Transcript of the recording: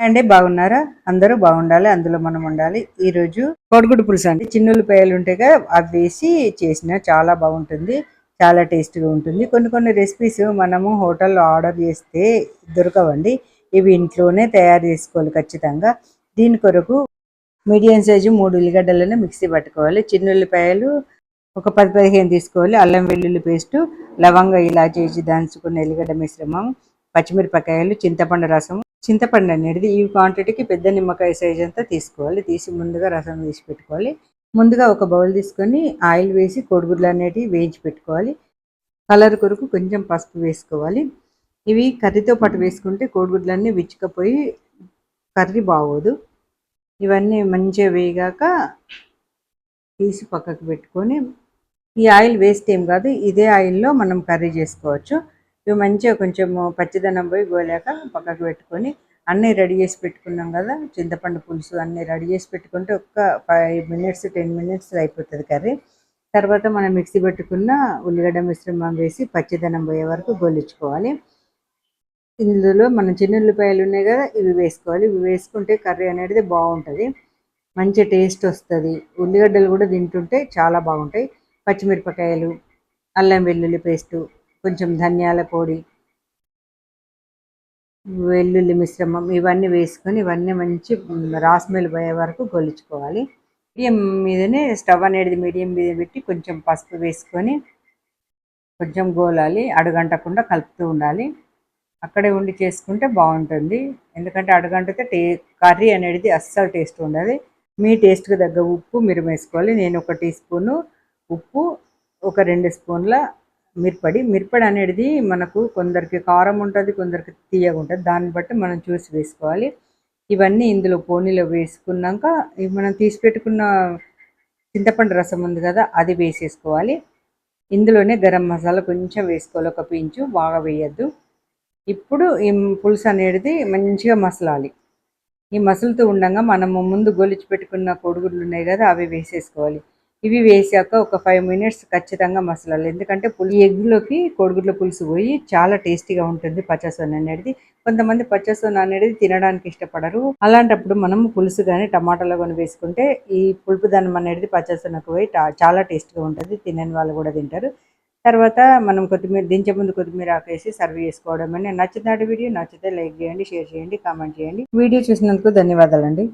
అండి బాగున్నారా? అందరూ బాగుండాలి అందులో మనం ఉండాలి. ఈ రోజు కోడిగుడ్డు పులుసు అండి. చిన్నులపాయలు ఉంటాయిగా అవి వేసి చేసిన చాలా బాగుంటుంది చాలా టేస్ట్గా ఉంటుంది. కొన్ని కొన్ని రెసిపీస్ మనము హోటల్లో ఆర్డర్ చేస్తే దొరకవండి. ఇవి ఇంట్లోనే తయారు చేసుకోవాలి ఖచ్చితంగా. దీని కొరకు మీడియం సైజు మూడు ఉల్లిగడ్డలను మిక్సీ పట్టుకోవాలి. చిన్నుల్లిపాయలు ఒక పది పదిహేను తీసుకోవాలి. అల్లం వెల్లుల్లి పేస్టు లవంగ ఇలా చేసి దంచుకున్న ఎల్లిగడ్డ మిశ్రమం పచ్చిమిరపకాయలు చింతపండు రసం చింతపండు అనేది ఈ క్వాంటిటీకి పెద్ద నిమ్మకాయ సైజ్ అంతా తీసుకోవాలి. తీసి ముందుగా రసం తీసి పెట్టుకోవాలి. ముందుగా ఒక బౌల్ తీసుకొని ఆయిల్ వేసి కోడిగుడ్లు అనేటివి వేయించి పెట్టుకోవాలి. కలర్ కొరకు కొంచెం పసుపు వేసుకోవాలి. ఇవి కర్రీతో పాటు వేసుకుంటే కోడిగుడ్లన్నీ విచ్చుకపోయి కర్రీ బాగోదు. ఇవన్నీ మంచిగా వేగాక తీసి పక్కకు పెట్టుకొని ఈ ఆయిల్ వేస్ట్ ఏం కాదు ఇదే ఆయిల్లో మనం కర్రీ చేసుకోవచ్చు. ఇవి మంచిగా కొంచెం పచ్చిదనం పోయి గోలాక పక్కకు పెట్టుకొని అన్నీ రెడీ చేసి పెట్టుకున్నాం కదా చింతపండు పులుసు అన్నీ రెడీ చేసి పెట్టుకుంటే ఒక్క ఫైవ్ మినిట్స్ టెన్ మినిట్స్ అయిపోతుంది కర్రీ. తర్వాత మనం మిక్సీ పెట్టుకున్న ఉల్లిగడ్డ మిశ్రమం వేసి పచ్చిదనం పోయే వరకు గోలించుకోవాలి. ఇందులో మనం చిన్న ఉల్లిపాయలు ఉన్నాయి కదా ఇవి వేసుకోవాలి. ఇవి వేసుకుంటే కర్రీ అనేది బాగుంటుంది. మంచి టేస్ట్ వస్తుంది. ఉల్లిగడ్డలు కూడా తింటుంటే చాలా బాగుంటాయి. పచ్చిమిరపకాయలు అల్లం వెల్లుల్లి పేస్టు కొంచెం ధనియాల పొడి వెల్లుల్లి మిశ్రమం ఇవన్నీ వేసుకొని ఇవన్నీ మంచి రాస్మెల్ పోయే వరకు గొలుచుకోవాలి. మీడియం మీదనే స్టవ్ అనేది మీడియం మీద పెట్టి కొంచెం పసుపు వేసుకొని కొంచెం గోలాలి అడుగంటకుండా కలుపుతూ ఉండాలి. అక్కడే ఉండి చేసుకుంటే బాగుంటుంది. ఎందుకంటే అడుగంటితే టే కర్రీ అనేది అస్సలు టేస్ట్ ఉండదు. మీ టేస్ట్కి తగ్గ ఉప్పు మీరు వేసుకోవాలి. నేను ఒక టీ స్పూను ఉప్పు ఒక రెండు స్పూన్ల మిరపడి మిరపడి అనేది మనకు కొందరికి కారం ఉంటుంది కొందరికి తీయగా ఉంటుంది. దాన్ని బట్టి మనం చూసి వేసుకోవాలి. ఇవన్నీ ఇందులో పోనీలో వేసుకున్నాక మనం తీసి పెట్టుకున్న చింతపండు రసం ఉంది కదా అది వేసేసుకోవాలి. ఇందులోనే గరం మసాలా కొంచెం వేసుకోవాలి ఒక పించు బాగా వేయద్దు. ఇప్పుడు ఈ పులుసు అనేది మంచిగా మసలాలి. ఈ మసులుతూ ఉండగా మనము ముందు గొలిచి పెట్టుకున్న కొడుగుడ్లు ఉన్నాయి కదా అవి వేసేసుకోవాలి. ఇవి వేసాక ఒక ఫైవ్ మినిట్స్ ఖచ్చితంగా మసలాలి. ఎందుకంటే పులి ఎగ్లోకి కోడిగుడ్ల పులుసు పోయి చాలా టేస్టీగా ఉంటుంది పచ్చసొన అనేది. కొంతమంది పచ్చసొన అనేది తినడానికి ఇష్టపడరు. అలాంటప్పుడు మనం పులుసు కానీ టమాటాలో కానీ వేసుకుంటే ఈ పులుపుదనం అనేది పచ్చసొనకు పోయి చాలా టేస్టీగా ఉంటుంది. తినని వాళ్ళు కూడా తింటారు. తర్వాత మనం కొత్తిమీర దించే ముందు కొత్తిమీర ఆకేసి సర్వ్ చేసుకోవడం అని నచ్చుతాడు వీడియో నచ్చితే లైక్ చేయండి షేర్ చేయండి కామెంట్ చేయండి. వీడియో చూసినందుకు ధన్యవాదాలండి.